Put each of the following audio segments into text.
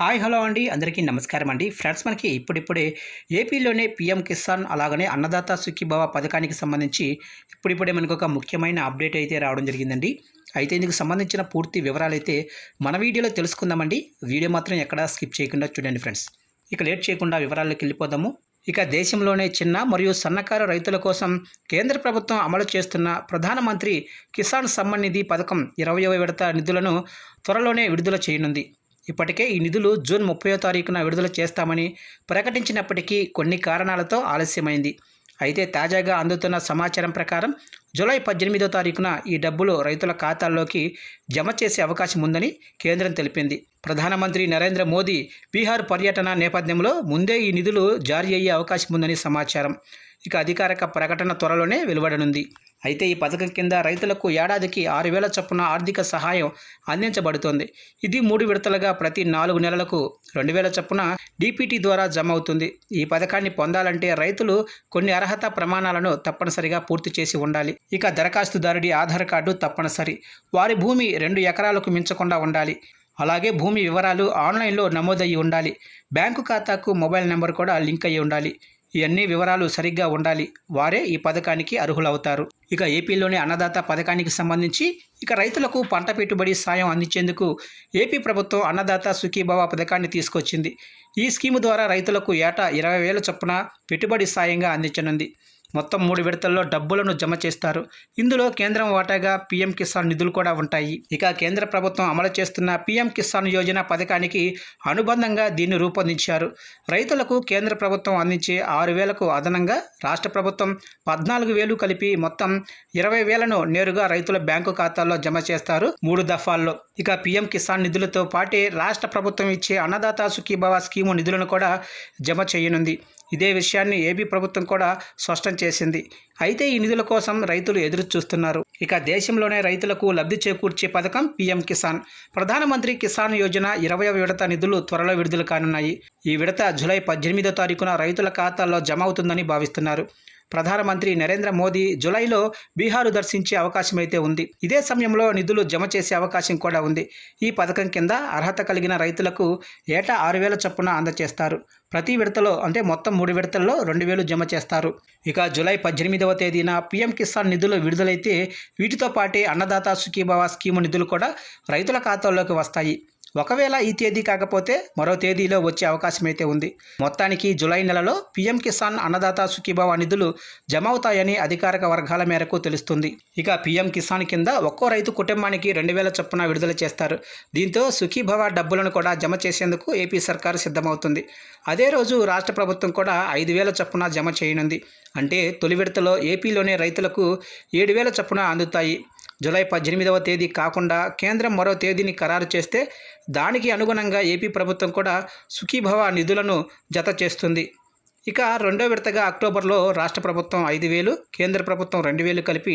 Hi hello అండి. అందరికీ నమస్కారం అండి. ఫ్రెండ్స్ మనకి ఇప్పుడిప్పుడే ఏపీలోనే పీఎం కిసాన్ అలాగనే అన్నదాత సుఖీభావ పథకానికి సంబంధించి ఇప్పుడిప్పుడే మనకు ఒక ముఖ్యమైన అప్డేట్ అయితే రావడం జరిగిందండి. అయితే ఇందుకు సంబంధించిన పూర్తి వివరాలు అయితే మన వీడియోలో తెలుసుకుందామండి. వీడియో మాత్రం ఎక్కడా స్కిప్ చేయకుండా చూడండి ఫ్రెండ్స్. ఇక లేట్ చేయకుండా వివరాల్లోకి వెళ్ళిపోదాము. ఇక దేశంలోనే చిన్న మరియు సన్నకారు రైతుల కోసం కేంద్ర ప్రభుత్వం అమలు చేస్తున్న ప్రధానమంత్రి కిసాన్ సమ్మాన్ నిధి పథకం ఇరవయవ విడత నిధులను త్వరలోనే విడుదల చేయనుంది. ఇప్పటికే ఈ నిధులు జూన్ ముప్పయో తారీఖున విడుదల చేస్తామని ప్రకటించినప్పటికీ కొన్ని కారణాలతో ఆలస్యమైంది. అయితే తాజాగా అందుతున్న సమాచారం ప్రకారం జూలై పద్దెనిమిదో తారీఖున ఈ డబ్బులు రైతుల ఖాతాల్లోకి జమ చేసే అవకాశం ఉందని కేంద్రం తెలిపింది. ప్రధానమంత్రి నరేంద్ర మోదీ బీహార్ పర్యటన నేపథ్యంలో ముందే ఈ నిధులు జారీ అయ్యే అవకాశం ఉందని సమాచారం. ఇక అధికారిక ప్రకటన త్వరలోనే వెలువడనుంది. అయితే ఈ పథకం కింద రైతులకు ఏడాదికి ఆరు వేల చొప్పున ఆర్థిక సహాయం అందించబడుతోంది. ఇది మూడు విడతలుగా ప్రతి నాలుగు నెలలకు రెండు వేల చొప్పున డీపీటీ ద్వారా జమ అవుతుంది. ఈ పథకాన్ని పొందాలంటే రైతులు కొన్ని అర్హత ప్రమాణాలను తప్పనిసరిగా పూర్తి చేసి ఉండాలి. ఇక దరఖాస్తుదారుడి ఆధార్ కార్డు తప్పనిసరి. వారి భూమి రెండు ఎకరాలకు మించకుండా ఉండాలి. అలాగే భూమి వివరాలు ఆన్లైన్లో నమోదయ్యి ఉండాలి. బ్యాంకు ఖాతాకు మొబైల్ నెంబర్ కూడా లింక్ అయ్యి ఉండాలి. ఇవన్నీ వివరాలు సరిగ్గా ఉండాలి. వారే ఈ పథకానికి అర్హులవుతారు. ఇక ఏపీలోని అన్నదాత పథకానికి సంబంధించి ఇక రైతులకు పంట పెట్టుబడి సాయం అందించేందుకు ఏపీ ప్రభుత్వం అన్నదాత సుఖీభావ పథకాన్ని తీసుకొచ్చింది. ఈ స్కీము ద్వారా రైతులకు ఏటా ఇరవై వేల చొప్పున పెట్టుబడి సాయంగా అందించనుంది. మొత్తం మూడు విడతల్లో డబ్బులను జమ చేస్తారు. ఇందులో కేంద్రం వాటాగా పీఎం కిసాన్ నిధులు కూడా ఉంటాయి. ఇక కేంద్ర ప్రభుత్వం అమలు చేస్తున్న పీఎం కిసాన్ యోజన పథకానికి అనుబంధంగా దీన్ని రూపొందించారు. రైతులకు కేంద్ర ప్రభుత్వం అందించే ఆరు వేలకు అదనంగా రాష్ట్ర ప్రభుత్వం పద్నాలుగు వేలు కలిపి మొత్తం ఇరవై వేలను నేరుగా రైతుల బ్యాంకు ఖాతాల్లో జమ చేస్తారు మూడు దఫాల్లో. ఇక పీఎం కిసాన్ నిధులతో పాటే రాష్ట్ర ప్రభుత్వం ఇచ్చే అన్నదాత సుఖీభావ స్కీము నిధులను కూడా జమ చేయనుంది. ఇదే విషయాన్ని ఏపీ ప్రభుత్వం కూడా స్పష్టం చేసింది. అయితే ఈ నిధుల కోసం రైతులు ఎదురు చూస్తున్నారు ఇక దేశంలోనే రైతులకు లబ్ధి చేకూర్చే పథకం పీఎం కిసాన్. ప్రధానమంత్రి కిసాన్ యోజన ఇరవై విడత నిధులు త్వరలో విడుదల కానున్నాయి. ఈ విడత జూలై పద్దెనిమిదో తారీఖున రైతుల ఖాతాల్లో జమ అవుతుందని భావిస్తున్నారు. ప్రధానమంత్రి నరేంద్ర మోదీ జులైలో బీహారు దర్శించే అవకాశం అయితే ఉంది. ఇదే సమయంలో నిధులు జమ చేసే అవకాశం కూడా ఉంది. ఈ పథకం కింద అర్హత కలిగిన రైతులకు ఏటా ఆరు వేల చొప్పున అందజేస్తారు ప్రతి విడతలో అంటే మొత్తం మూడు విడతల్లో రెండు వేలు జమ చేస్తారు. ఇక జూలై పద్దెనిమిదవ తేదీన పీఎం కిసాన్ నిధులు విడుదలైతే వీటితో పాటే అన్నదాత సుఖీభావ స్కీము నిధులు కూడా రైతుల ఖాతాల్లోకి వస్తాయి. ఒకవేళ ఈ తేదీ కాకపోతే మరో తేదీలో వచ్చే అవకాశం అయితే ఉంది. మొత్తానికి జులై నెలలో పీఎం కిసాన్ అన్నదాత సుఖీభావ నిధులు జమ అవుతాయని అధికారిక వర్గాల మేరకు తెలుస్తుంది. ఇక పీఎం కిసాన్ కింద ఒక్కో రైతు కుటుంబానికి రెండు వేల చొప్పున విడుదల చేస్తారు. దీంతో సుఖీభవ డబ్బులను కూడా జమ చేసేందుకు ఏపీ సర్కారు సిద్ధమవుతుంది. అదే రోజు రాష్ట్ర ప్రభుత్వం కూడా ఐదు వేల చొప్పున జమ చేయనుంది. అంటే తొలి విడతలో ఏపీలోనే రైతులకు ఏడు వేల చొప్పున అందుతాయి. జూలై పద్దెనిమిదవ తేదీ కాకుండా కేంద్రం మరో తేదీని ఖరారు చేస్తే దానికి అనుగుణంగా ఏపీ ప్రభుత్వం కూడా సుఖీభవ నిధులను జత చేస్తుంది. ఇక రెండో విడతగా అక్టోబర్లో రాష్ట్ర ప్రభుత్వం ఐదు వేలు కేంద్ర ప్రభుత్వం రెండు వేలు కలిపి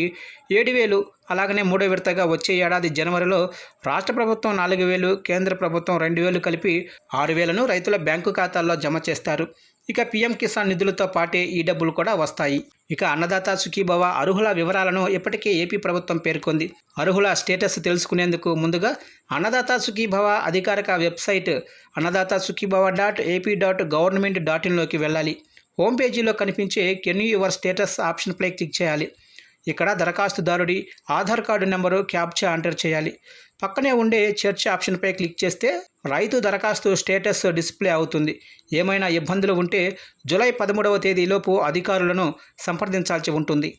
ఏడు వేలు అలాగనే మూడో విడతగా వచ్చే ఏడాది జనవరిలో రాష్ట్ర ప్రభుత్వం నాలుగు వేలు కేంద్ర ప్రభుత్వం రెండు వేలు కలిపి ఆరు వేలను రైతుల బ్యాంకు ఖాతాల్లో జమ చేస్తారు. ఇక పీఎం కిసాన్ నిధులతో పాటే ఈ డబ్బులు కూడా వస్తాయి. ఇక అన్నదాత సుఖీభవ అర్హుల వివరాలను ఇప్పటికే ఏపీ ప్రభుత్వం పేర్కొంది. అర్హుల స్టేటస్ తెలుసుకునేందుకు ముందుగా అన్నదాత సుఖీభవ అధికారిక website Annadata Sukhibhava dot AP dot government dot ఇన్లోకి వెళ్ళాలి. హోమ్ పేజీలో కనిపించే కెన్ యువర్ స్టేటస్ ఆప్షన్పై క్లిక్ చేయాలి. ఇక్కడ దరఖాస్తుదారుడి Aadhaar card number captcha enter చేయాలి. పక్కనే ఉండే చర్చ్ ఆప్షన్పై క్లిక్ చేస్తే రైతు దరఖాస్తు స్టేటస్ డిస్ప్లే అవుతుంది. ఏమైనా ఇబ్బందులు ఉంటే జూలై పదమూడవ తేదీలోపు అధికారులను సంప్రదించాల్సి ఉంటుంది.